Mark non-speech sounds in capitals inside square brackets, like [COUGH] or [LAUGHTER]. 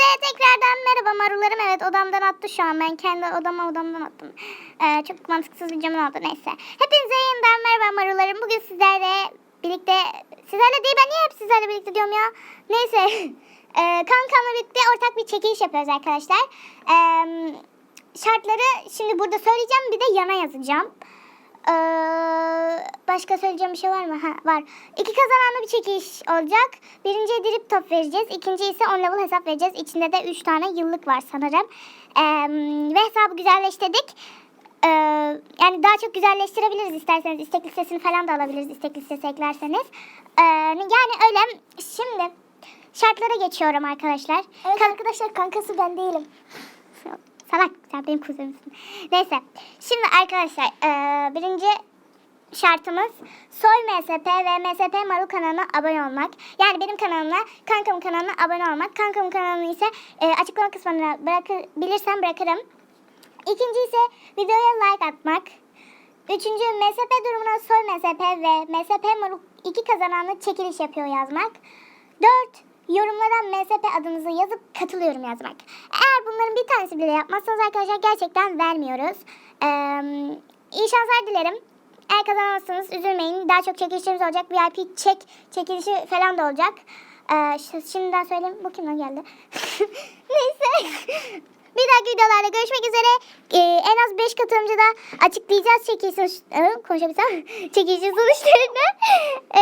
Hepinize tekrardan merhaba marularım. Evet odamdan attı şu an. Ben kendi odama odamdan attım. Ee, çok mantıksız bir camın oldu neyse. Hepinize yeniden merhaba marularım. Bugün sizlerle birlikte... Sizlerle değil ben niye hep sizlerle birlikte diyorum ya. Neyse. [LAUGHS] Ee, kankamla birlikte ortak bir çekiliş yapıyoruz arkadaşlar. Ee, şartları şimdi burada söyleyeceğim bir de yana yazacağım. Ee, başka söyleyeceğim bir şey var mı? Ha, var. İki kazananlı bir çekiliş olacak. Birinciye drip top vereceğiz. İkinci ise on level hesap vereceğiz. İçinde de üç tane yıllık var sanırım. Ee, ve hesabı güzelleştirdik. Ee, yani daha çok güzelleştirebiliriz isterseniz. İstek listesini falan da alabiliriz istek listesi eklerseniz. Ee, yani öyle. Şimdi şartlara geçiyorum arkadaşlar. Evet arkadaşlar kankası ben değilim. Salak sen benim kuzenimsin. Neyse. Şimdi arkadaşlar eee, birinci şartımız Soy MSP ve MSP Maru kanalına abone olmak. Yani benim kanalıma, kankamın kanalına abone olmak. Kankamın kanalını ise eee, açıklama kısmına bırakabilirsem bırakırım. İkinci ise videoya like atmak. Üçüncü MSP durumuna Soy MSP ve MSP Maru iki kazananlı çekiliş yapıyor yazmak. Dört yorumlara MSP adınızı yazıp katılıyorum yazmak. Eğer bunların bir tanesi bile yapmazsanız arkadaşlar gerçekten vermiyoruz. Ee, iyi şanslar dilerim. Eğer kazanamazsanız üzülmeyin. Daha çok çekilişlerimiz olacak. VIP çek çekilişi falan da olacak. Ee, ş- şimdiden söyleyeyim. Bu kimden geldi? [LAUGHS] Neyse. Bir dahaki videolarda görüşmek üzere. Ee, en az 5 katılımcı da açıklayacağız çekilişin Ee, konuşabilsem [LAUGHS] çekilişin sonuçlarını. Ee,